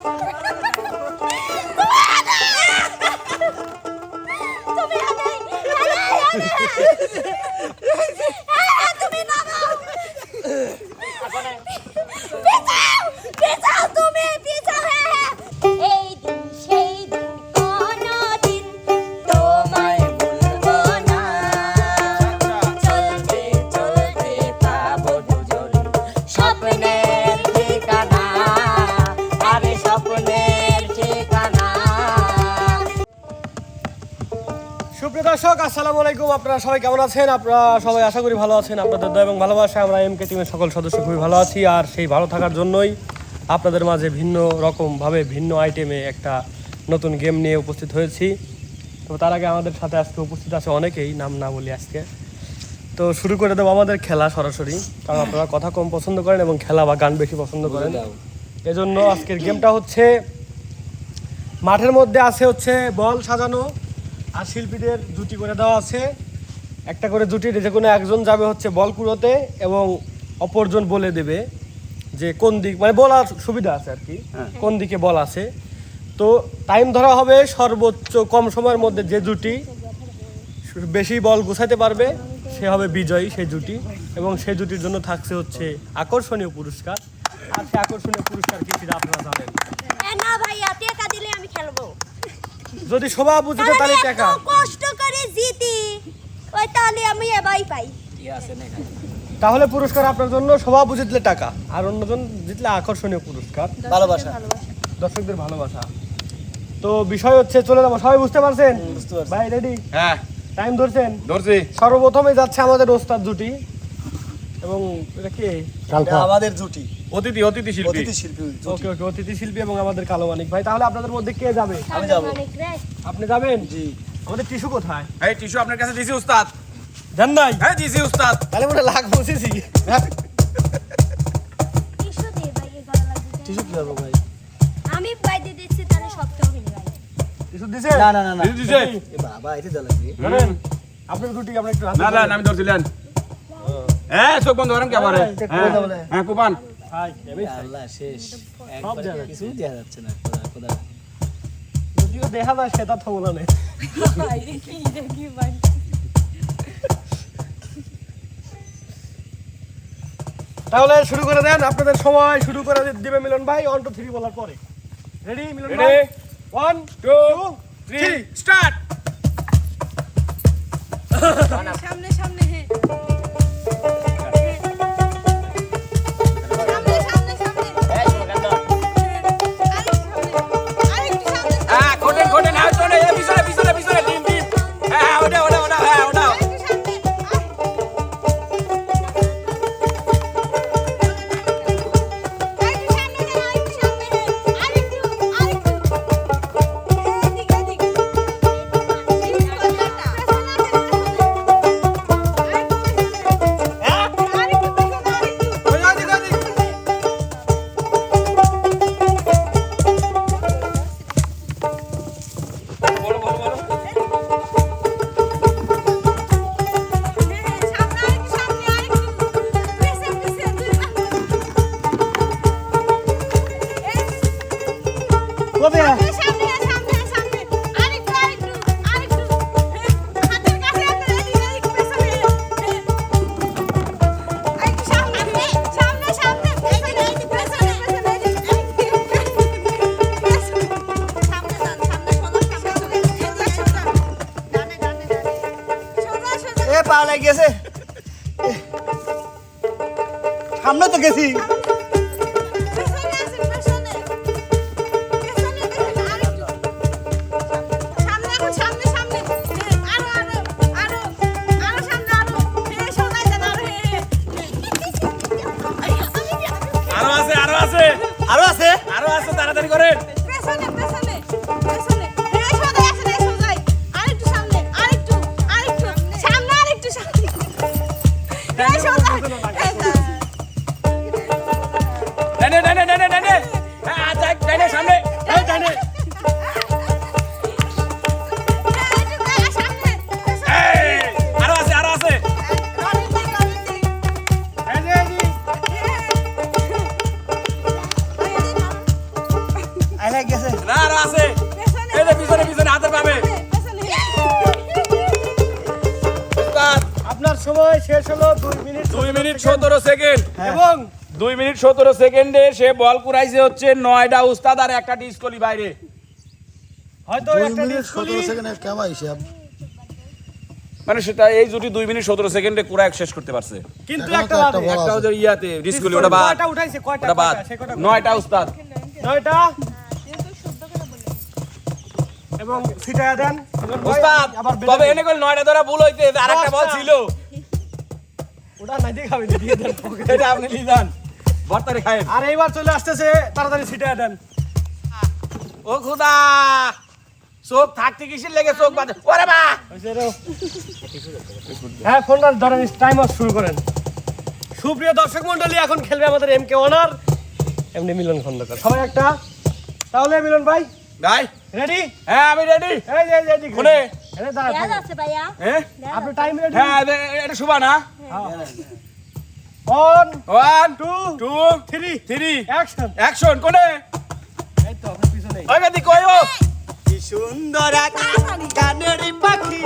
Oh, দর্শক আসসালামু আলাইকুম। আপনারা সবাই কেমন আছেন? আপনারা সবাই আশা করি ভালো আছেন। আপনাদের দয়া এবং ভালোবাসা আমরা এমকে টিমের সকল সদস্য খুবই ভালো আছি। আর সেই ভালো থাকার জন্যই আপনাদের মাঝে ভিন্ন রকমভাবে ভিন্ন আইটেমে একটা নতুন গেম নিয়ে উপস্থিত হয়েছি। তো তার আগে আমাদের সাথে আজকে উপস্থিত আছে অনেকেই নাম না বলি আজকে। তো শুরু করে দেবো আমাদের খেলা সরাসরি। কারণ আপনারা কথা কম পছন্দ করেন এবং খেলা বা গান বেশি পছন্দ করেন। এজন্য আজকের গেমটা হচ্ছে মাঠের মধ্যে আছে হচ্ছে বল সাজানো। আর শিল্পীদের জুটি করে দেওয়া আছে। একটা করে জুটি যে কোনো একজন যাবে হচ্ছে বল কুড়োতে এবং অপরজন বলে দেবে যে কোন দিক মানে বলার সুবিধা আছে আর কি কোন দিকে বল আছে। তো টাইম ধরা হবে সর্বোচ্চ কম সময়ের মধ্যে যে জুটি বেশি বল গোছাতে পারবে সে হবে বিজয়ী সেই জুটি এবং সেই জুটির জন্য থাকছে হচ্ছে আকর্ষণীয় পুরস্কার। আর সেই আকর্ষণীয় পুরস্কার কি সেটা আপনারা জানেন। না ভাইয়া টেকা দিলে আমি খেলব। যদি শোভা বুঝতে তাহলে তাহলে টাকা কষ্ট করে জিতি ওই তাহলে আমি এবাই পাই। তাহলে পুরস্কার আপনার জন্য সভা জিতলে টাকা। আর অন্যজন জিতলে আকর্ষণীয় পুরস্কার। ভালোবাসা। দর্শকদের ভালোবাসা। তো বিষয় হচ্ছে চলে যাব। সবাই বুঝতে পারছেন। ভাই রেডি হ্যাঁ। টাইম ধরছেন? ধরছি। সর্বপ্রথমে যাচ্ছে আমাদের ওস্তাদ জুটি। এবং এটা কি? আমাদের জুটি। অতিথি অতিথি শিল্পী। অতিথি শিল্পী ওকে ওকে অতিথি শিল্পী এবং আমাদের কালো মানিক ভাই। তাহলে আপনাদের মধ্যে কে যাবে? আমি যাব। আপনি যাবেন? জি। আমাদের টিস্যু কোথায়? এই টিস্যু আপনার কাছে দিছি উস্তাদ। দেন নাই হ্যাঁ দিছি উস্তাদ। তাহলে মনে লাখ বসেছি। টিস্যু ভাই আমি দিচ্ছি তাহলে হয়ে টিস্যু দিছে? না না না না। দিছে। এ বাবা এটা আপনার জুটি একটু না না ধরি। আমি হ্যাঁ চোখ বন্ধ করেন। হ্যাঁ কুপান আল্লাহ শেষ। সব কিছু দেখা যাচ্ছে না খোদা খোদা। যদিও দেখা যায় সেটা তাহলে শুরু করে দেন আপনাদের সময় শুরু করে দিবে মিলন ভাই ওয়ান টু থ্রি বলার পরে। রেডি মিলন ভাই? ওয়ান টু থ্রি স্টার্ট সামনে হ্যাঁ সামনে কবে এ পা লেগে সামনে তো গেছি ডানে ডানে ডানে ডানে। হ্যাঁ ডানে সামনে। ডানে। আরও আছে আরও আছে। এই যে, এই যে। আইলা গেছে। না আরও আছে। পেছনে এই যে পিছনে পিছনে হাতের পাবে। আপনার সময় শেষ হলো দুই মিনিট দুই মিনিট সতেরো সেকেন্ড। এবং দুই মিনিট সতেরো সেকেন্ডে সে বল কুড়াইছে হচ্ছে নয়টা উস্তাদ আর একটা ডিসকলি বাইরে। হয়তো একটা মিনিট ডিসকুলি কেমন হিসাব মানে সেটা এই জুটি দুই মিনিট সতেরো সেকেন্ডে কুড়ায় শেষ করতে পারছে। কিন্তু একটা একটা ওদের ইয়াতে ডিসকলি ওটা বাদ। কয়টা উঠাইছে? কয়টা ওটা বাদ। নয়টা উস্তাদ। নয়টা এবং দেন। উস্তাদ তবে এনে করে নয়টা ধরা ভুল হইতে আর একটা বল ছিল। ওটা নাই দেখাবে দিয়ে দেন এটা আপনি ভর্তারে খায়েন। আর এইবার চলে আসতেছে তাড়াতাড়ি ছিটায়া দেন। ও খুদা চোখ থাকতে কিসের লেগে চোখ বাঁধে? ওরে বা হ্যাঁ ফোনটা ধরেন টাইমার শুরু করেন। সুপ্রিয় দর্শক মন্ডলী এখন খেলবে আমাদের এম কে ওনার এমনি মিলন খন্দকার। সবাই একটা? তাহলে মিলন ভাই ভাই। রেডি হ্যাঁ আমি রেডি এই যে এদিকে। কোনে? এনে দাঁড়ান। আছে ভাইয়া। হ্যাঁ। আপনি টাইম রেডি হ্যাঁ এটা শুভা না। One one two two three three action action কোনে? এই তো আপনার পিছনে। ওই গাদি কই ও কি সুন্দর এক গানের পাখি।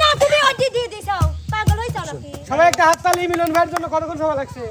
না তুমি ওটি দিয়ে দিছো। পাগল হইছো নাকি? সবাই একটা হাততালি মিলন ভাইয়ের জন্য কতক্ষণ সময় লাগছে?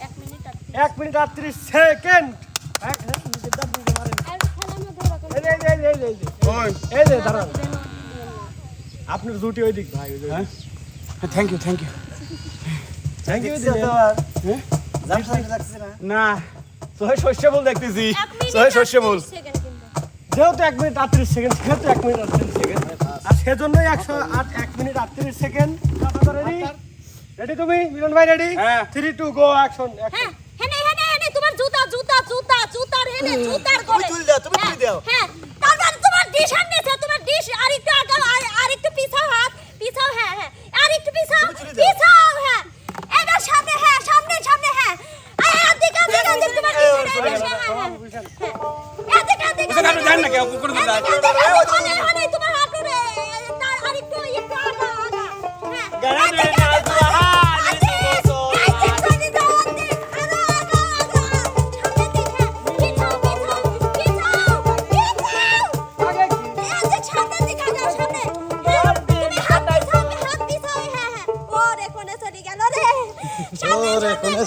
এক মিনিট আর এক মিনিট আটত্রিশ সেকেন্ড। এক- হ্যাঁ, নিজের দাঁত মারেন। এই যে, দাঁড়ান। আপনার জুটি ওই দিক। ভাই ওই যে। Thank you thank you thank you লাগছে না না তোর শস্য বল দেখতেছি। তোর শস্য বল। যেহেতু এক মিনিট আটত্রিশ সেকেন্ড সেহেতু এক মিনিট আটত্রিশ সেকেন্ড আর সেজন্যই একশো আট এক মিনিট আটত্রিশ সেকেন্ড রেডি রেডি তুমি? মিলন ভাই রেডি হ্যাঁ। থ্রি টু গো অ্যাকশন হ্যাঁ হেনে হেনে হেনে তোমার জুতা জুতা জুতা জুতার হেনে জুতার তুমি করে তুল দাও তুমি তুল দাও। হ্যাঁ। তারপর তোমার ডিশ আনছে তোমার ডিশ আর একটু আগাও আর- আর একটু পিছাও হাত পিছাও হ্যাঁ হ্যাঁ আর একটু পিছাও পিছাও হ্যাঁ। এবার সামনে হ্যাঁ সামনে সামনে হ্যাঁ।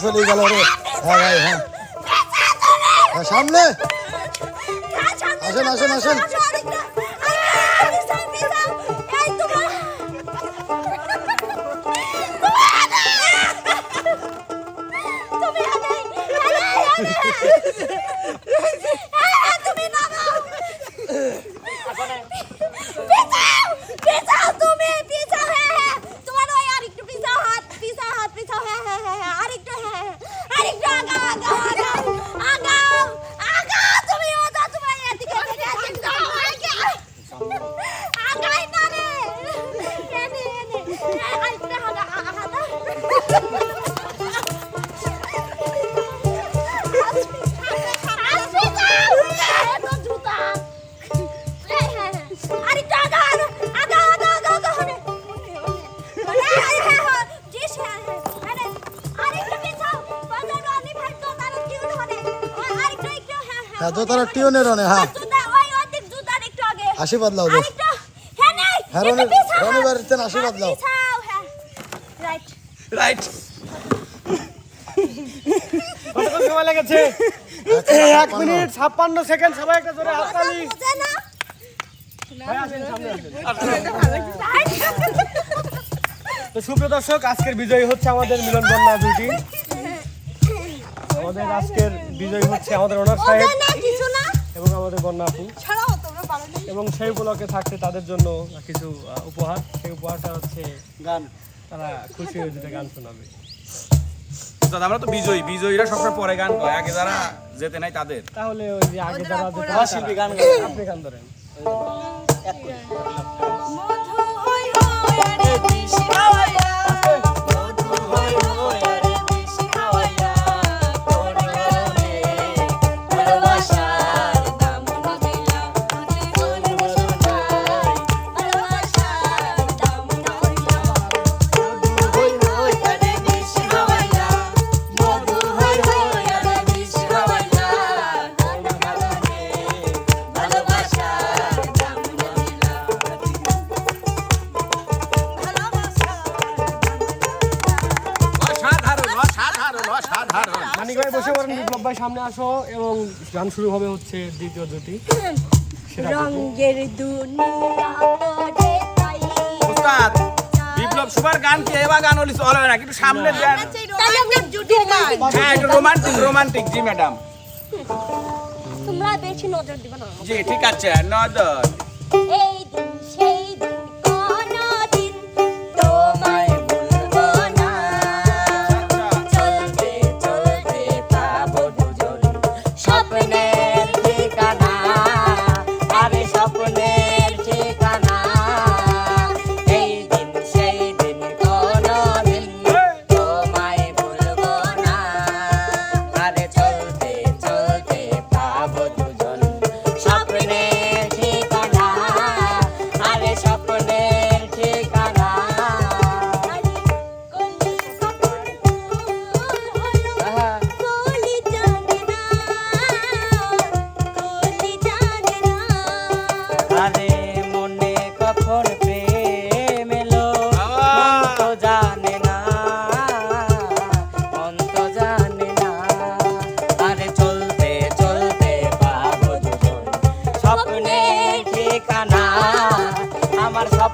চলে গেল রে। হ্যাঁ ভাই হ্যাঁ। হ্যাঁ, সামনে, আসেন, আসেন, আসেন। আসো, হ্যাঁ, হ্যাঁ, হ্যাঁ তো তারা টিউনের অনে হ্যাঁ। জুতা, ওই ওদিক জুতার একটু আগে। হাসি বদলাও দে আরেকটু, হ্যাঁ, নেই, হ্যাঁ, রনিবার আশীর্বাদ হ্যাঁ। রাইট রাইট সময় লেগেছে? এক মিনিট ছাপ্পান্ন সেকেন্ড সবাই একটা জোরে হাততালি বুঝে না। ভাই আসেন, সামনে আসেন। তো সুপ্রিয় দর্শক আজকের বিজয়ী হচ্ছে আমাদের মিলন বন্যা জুটি আমাদের আজকের বিজয়ী হচ্ছে আমাদের ওনার সাহেব ওদের না কিছু না। এবং আমাদের বন্যা আপু। ছাড়াও তোমরা পারো না। এবং সেই উপলক্ষে থাকছে তাদের জন্য কিছু উপহার। সেই উপহারটা হচ্ছে গান। তারা খুশি হয়ে যেতে গান শোনাবে। উস্তাদ, আমরা তো বিজয়ী। বিজয়ীরা সবসময় পরে গান কয় আগে যারা যেতে নাই তাদের। তাহলে ওই যে আগে যারা যেতে শিল্পী গান গায়। আপনি গান। ধরেন। মানিক ভাই বসে পড়েন বিপ্লব ভাই সামনে আসো এবং গান শুরু হবে হচ্ছে দ্বিতীয় জুটি রঙের দুনিয়া বিপ্লব সুপার গান কি? এবার গান হলি চলে না কিন্তু সামনে দেন। গান। হ্যাঁ একটু রোমান্টিক রোমান্টিক জি ম্যাডাম তোমরা বেশি নজর দিবে না। জি ঠিক আছে নজর। এই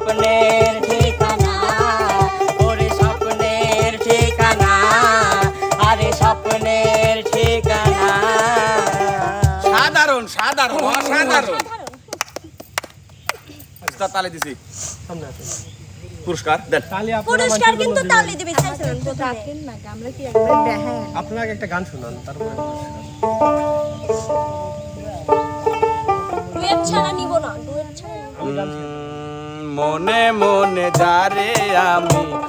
স্বপ্নের ঠিকানা ওরে স্বপ্নের ঠিকানা আরে স্বপ্নের ঠিকানা। সাধারণ সাধারণ অসাধারণ। তালে দিছি। পুরস্কার দেন। পুরস্কার কিন্তু। দিবে আপনারা একটা গান শোনান তারপরে পুরস্কার। ছাড়া নিব না ডুয়েট ছাড়া মনে মনে যারে আমি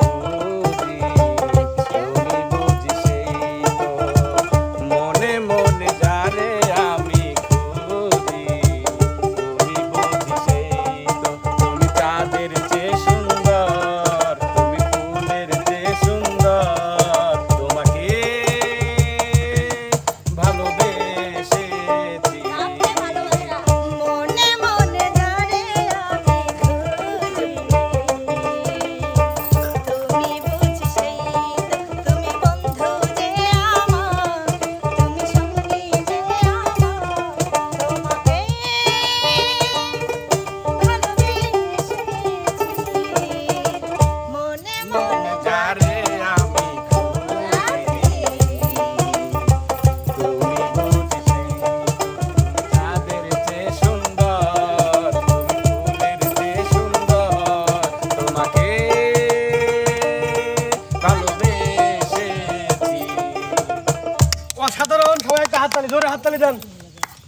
দেন।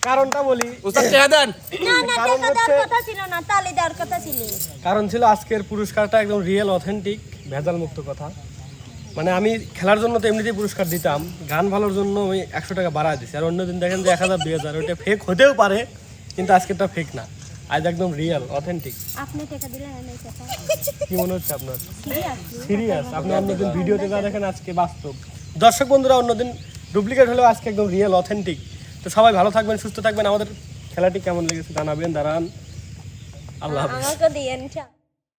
কারণটা বলি। দেন। না না কারণ হচ্ছে- ছিল না তালি দেওয়ার কথা ছিল। কারণ ছিল আজকের পুরস্কারটা একদম রিয়েল অথেন্টিক ভেজাল মুক্ত কথা। মানে আমি খেলার জন্য তো এমনিতেই পুরস্কার দিতাম। গান ভালোর জন্য আমি একশো টাকা বাড়ায় দিচ্ছি আর অন্যদিন দেখেন যে এক হাজার দুই হাজার ওইটা ফেক হতেও পারে কিন্তু আজকেরটা ফেক না। আজ একদম রিয়েল অথেন্টিক আপনি টাকা দিলেন কি মনে হচ্ছে আপনার? সিরিয়াস সিরিয়াস আপনি অন্যদিন ভিডিওতে যা দেখেন আজকে বাস্তব। দর্শক বন্ধুরা অন্যদিন ডুপ্লিকেট হলেও আজকে একদম রিয়েল অথেন্টিক তো সবাই ভালো থাকবেন সুস্থ থাকবেন। আমাদের খেলাটি কেমন লেগেছে জানাবেন দাঁড়ান। আল্লাহ